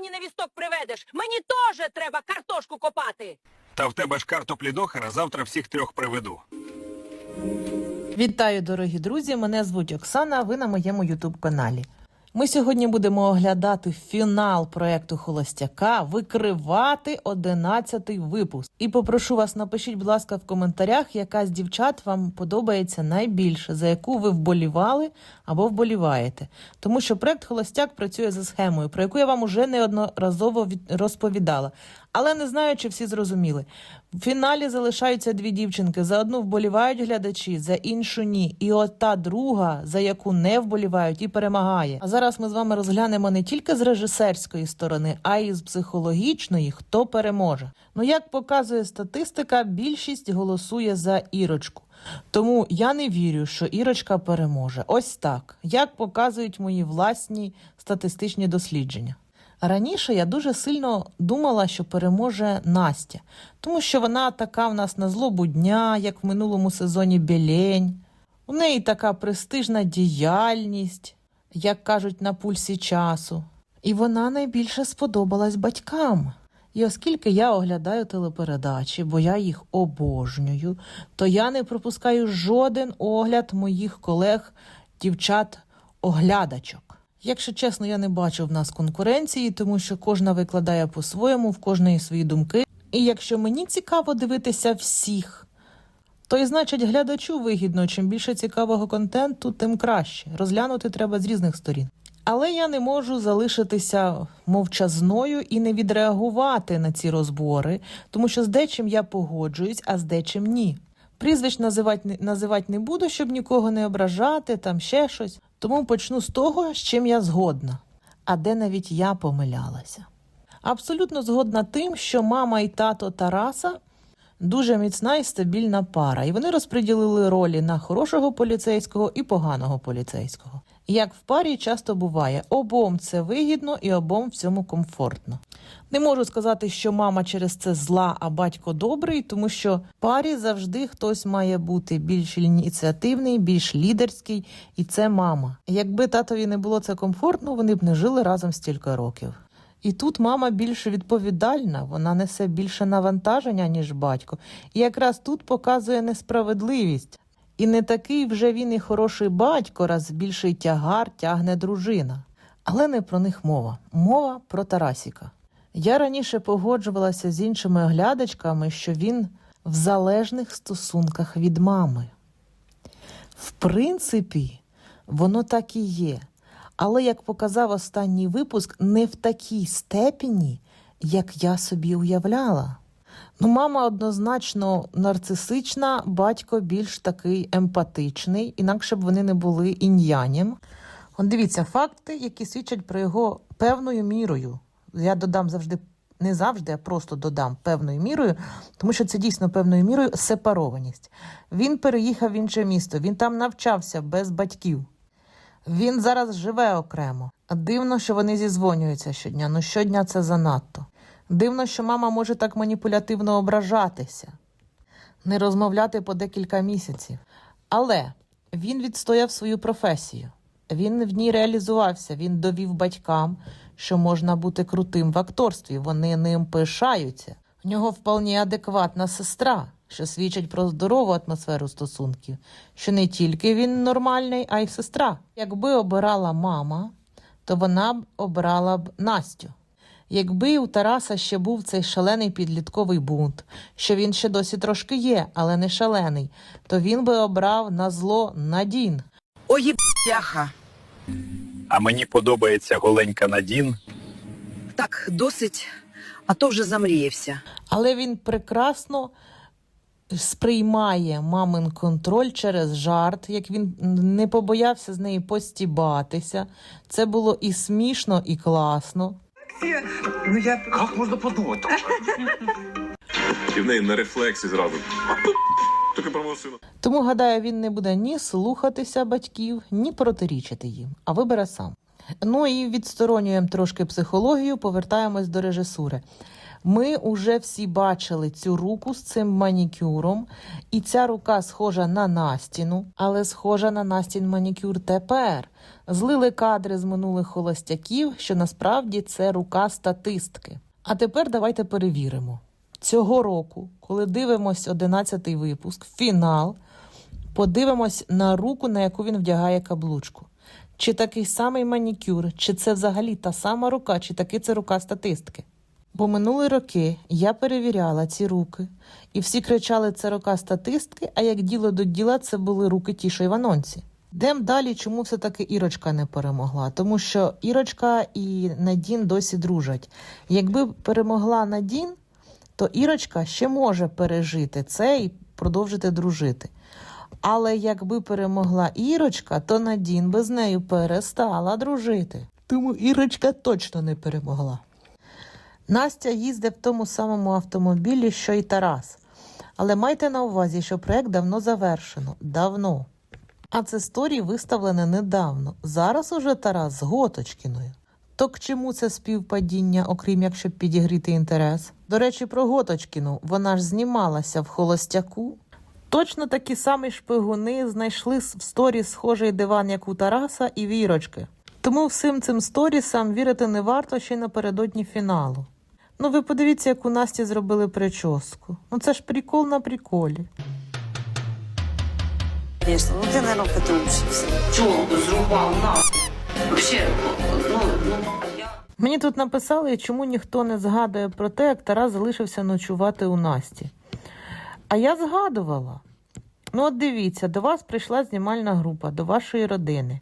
мені невісток приведеш? Мені теж треба картошку копати. Та в тебе ж картоплі дохера завтра всіх трьох приведу. Вітаю, дорогі друзі! Мене звуть Оксана. а Ви на моєму Ютуб каналі. Ми сьогодні будемо оглядати фінал проекту Холостяка, викривати 11-й випуск. І попрошу вас, напишіть, будь ласка, в коментарях, яка з дівчат вам подобається найбільше, за яку ви вболівали або вболіваєте. Тому що проект Холостяк працює за схемою, про яку я вам уже неодноразово від- розповідала. Але не знаю, чи всі зрозуміли. В фіналі залишаються дві дівчинки. За одну вболівають глядачі, за іншу ні. І от та друга, за яку не вболівають, і перемагає. А зараз ми з вами розглянемо не тільки з режисерської сторони, а й з психологічної, хто переможе. Ну як показує статистика, більшість голосує за Ірочку. Тому я не вірю, що Ірочка переможе. Ось так, як показують мої власні статистичні дослідження. Раніше я дуже сильно думала, що переможе Настя, тому що вона така в нас на злобу дня, як в минулому сезоні Білень. У неї така престижна діяльність, як кажуть, на пульсі часу. І вона найбільше сподобалась батькам. І оскільки я оглядаю телепередачі, бо я їх обожнюю, то я не пропускаю жоден огляд моїх колег, дівчат-оглядачок. Якщо чесно, я не бачу в нас конкуренції, тому що кожна викладає по-своєму, в кожної свої думки. І якщо мені цікаво дивитися всіх, то і значить глядачу вигідно, чим більше цікавого контенту, тим краще. Розглянути треба з різних сторін. Але я не можу залишитися мовчазною і не відреагувати на ці розбори, тому що з дечим я погоджуюсь, а з дечим ні. Прізвищ називати, називати не буду, щоб нікого не ображати, там ще щось. Тому почну з того, з чим я згодна, а де навіть я помилялася. Абсолютно згодна тим, що мама і тато Тараса дуже міцна і стабільна пара, і вони розподілили ролі на хорошого поліцейського і поганого поліцейського. Як в парі часто буває, обом це вигідно і обом в цьому комфортно. Не можу сказати, що мама через це зла, а батько добрий, тому що парі завжди хтось має бути більш ініціативний, більш лідерський, і це мама. Якби татові не було це комфортно, вони б не жили разом стільки років. І тут мама більш відповідальна, вона несе більше навантаження, ніж батько. І якраз тут показує несправедливість. І не такий вже він і хороший батько, раз більший тягар тягне дружина. Але не про них мова. Мова про Тарасіка. Я раніше погоджувалася з іншими оглядачками, що він в залежних стосунках від мами. В принципі, воно так і є. Але, як показав останній випуск, не в такій степені, як я собі уявляла. Ну, мама однозначно нарцисична, батько більш такий емпатичний, інакше б вони не були ін'янем. Он дивіться факти, які свідчать про його певною мірою. Я додам завжди, не завжди, а просто додам певною мірою, тому що це дійсно певною мірою сепарованість. Він переїхав в інше місто, він там навчався без батьків. Він зараз живе окремо. Дивно, що вони зізвонюються щодня. Ну щодня це занадто. Дивно, що мама може так маніпулятивно ображатися, не розмовляти по декілька місяців. Але він відстояв свою професію. Він в ній реалізувався. Він довів батькам, що можна бути крутим в акторстві. Вони ним пишаються. У нього вполне адекватна сестра, що свідчить про здорову атмосферу стосунків, що не тільки він нормальний, а й сестра. Якби обирала мама, то вона б обрала б Настю. Якби у Тараса ще був цей шалений підлітковий бунт, що він ще досі трошки є, але не шалений, то він би обрав на зло Надін. Ой, бляха. А мені подобається голенька Надін. Так, досить, а то вже замріявся. Але він прекрасно сприймає мамин контроль через жарт, як він не побоявся з неї постібатися. Це було і смішно, і класно. Ну я Как можно подумать? І в неї на рефлексі зразу. Тільки про мого сина. Тому, гадаю, він не буде ні слухатися батьків, ні протирічити їм, а вибере сам. Ну і відсторонюємо трошки психологію, повертаємось до режисури. Ми уже всі бачили цю руку з цим манікюром, і ця рука схожа на Настіну, але схожа на Настін манікюр тепер. Злили кадри з минулих холостяків, що насправді це рука статистки. А тепер давайте перевіримо. Цього року, коли дивимось 11-й випуск, фінал, подивимось на руку, на яку він вдягає каблучку. Чи такий самий манікюр, чи це взагалі та сама рука, чи таки це рука статистки. Бо минулі роки я перевіряла ці руки, і всі кричали, це рука статистки, а як діло до діла, це були руки ті, що анонсі. Йдем далі, чому все-таки Ірочка не перемогла? Тому що Ірочка і Надін досі дружать. Якби перемогла Надін, то Ірочка ще може пережити це і продовжити дружити. Але якби перемогла Ірочка, то Надін би з нею перестала дружити. Тому Ірочка точно не перемогла. Настя їздить в тому самому автомобілі, що й Тарас. Але майте на увазі, що проект давно завершено. Давно. А це сторі виставлене недавно. Зараз уже Тарас з Готочкіною. То к чому це співпадіння, окрім як щоб підігріти інтерес? До речі, про Готочкіну. Вона ж знімалася в холостяку. Точно такі самі шпигуни знайшли в сторі схожий диван, як у Тараса і Вірочки. Тому всім цим сторісам вірити не варто ще й напередодні фіналу. Ну, ви подивіться, як у Насті зробили прическу. Ну це ж прикол на приколі. Конечно, ну ты, наверное, учишься. Чого зрубав нас? Вообще, ну, ну, я... Мені тут написали, чому ніхто не згадує про те, як Тарас залишився ночувати у Насті. А я згадувала. Ну, от дивіться, до вас прийшла знімальна група, до вашої родини.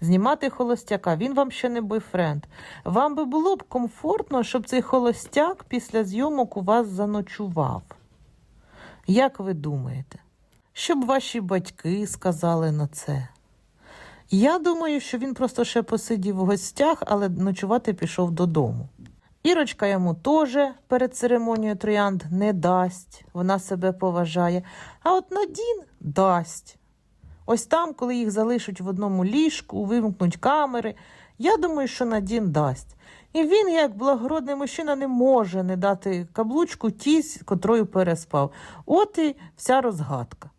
Знімати холостяка, він вам ще не бойфренд. Вам би було б комфортно, щоб цей холостяк після зйомок у вас заночував. Як ви думаєте? Щоб ваші батьки сказали на це? Я думаю, що він просто ще посидів в гостях, але ночувати пішов додому. Ірочка йому теж перед церемонією троянд не дасть, вона себе поважає. А от Надін дасть. Ось там, коли їх залишать в одному ліжку, вимкнуть камери, я думаю, що Надін дасть. І він, як благородний мужчина, не може не дати каблучку тій, котрою переспав. От і вся розгадка.